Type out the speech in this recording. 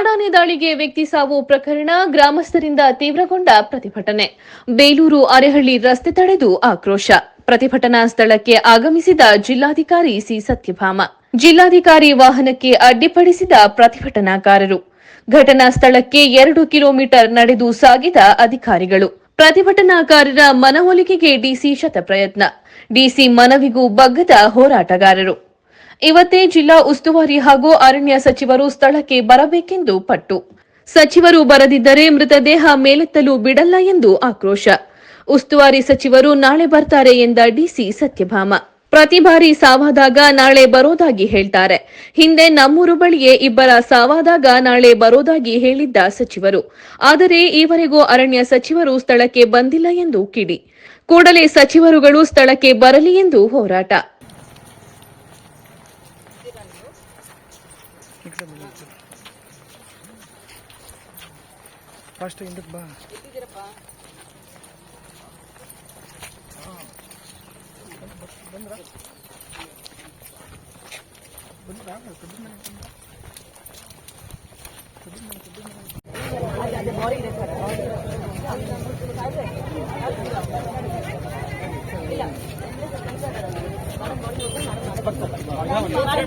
ಕಾಡಾನೆ ದಾಳಿಗೆ ವ್ಯಕ್ತಿ ಸಾವು ಪ್ರಕರಣ ಗ್ರಾಮಸ್ಥರಿಂದ ತೀವ್ರಗೊಂಡ ಪ್ರತಿಭಟನೆ. ಬೇಲೂರು ಅರೆಹಳ್ಳಿ ರಸ್ತೆ ತಡೆದು ಆಕ್ರೋಶ. ಪ್ರತಿಭಟನಾ ಸ್ಥಳಕ್ಕೆ ಆಗಮಿಸಿದ ಜಿಲ್ಲಾಧಿಕಾರಿ ಸಿ ಸತ್ಯಭಾಮ. ಜಿಲ್ಲಾಧಿಕಾರಿ ವಾಹನಕ್ಕೆ ಅಡ್ಡಿಪಡಿಸಿದ ಪ್ರತಿಭಟನಾಕಾರರು. ಘಟನಾ ಸ್ಥಳಕ್ಕೆ ಎರಡು ಕಿಲೋಮೀಟರ್ ನಡೆದು ಸಾಗಿದ ಅಧಿಕಾರಿಗಳು. ಪ್ರತಿಭಟನಾಕಾರರ ಮನವೊಲಿಕೆಗೆ ಡಿಸಿ ಶತಪ್ರಯತ್ನ. ಡಿಸಿ ಮನವಿಗೂ ಬಗ್ಗದ ಹೋರಾಟಗಾರರು. ಇವತ್ತೇ ಜಿಲ್ಲಾ ಉಸ್ತುವಾರಿ ಹಾಗೂ ಅರಣ್ಯ ಸಚಿವರು ಸ್ಥಳಕ್ಕೆ ಬರಬೇಕೆಂದು ಪಟ್ಟು. ಸಚಿವರು ಬರದಿದ್ದರೆ ಮೃತದೇಹ ಮೇಲೆತ್ತಲು ಬಿಡಲ್ಲ ಎಂದು ಆಕ್ರೋಶ. ಉಸ್ತುವಾರಿ ಸಚಿವರು ನಾಳೆ ಬರ್ತಾರೆ ಎಂದ ಡಿಸಿ ಸತ್ಯಭಾಮ. ಪ್ರತಿ ಬಾರಿ ಸಾವಾದಾಗ ನಾಳೆ ಬರೋದಾಗಿ ಹೇಳ್ತಾರೆ. ಹಿಂದೆ ನಮ್ಮೂರು ಬಳಿಯೇ ಇಬ್ಬರ ಸಾವಾದಾಗ ನಾಳೆ ಬರೋದಾಗಿ ಹೇಳಿದ್ದ ಸಚಿವರು. ಆದರೆ ಈವರೆಗೂ ಅರಣ್ಯ ಸಚಿವರು ಸ್ಥಳಕ್ಕೆ ಬಂದಿಲ್ಲ ಎಂದು ಕಿಡಿ. ಕೂಡಲೇ ಸಚಿವರುಗಳು ಸ್ಥಳಕ್ಕೆ ಬರಲಿ ಎಂದು ಹೋರಾಟ. Pasti induk banget. Itu ಬರ್ತಾರೆ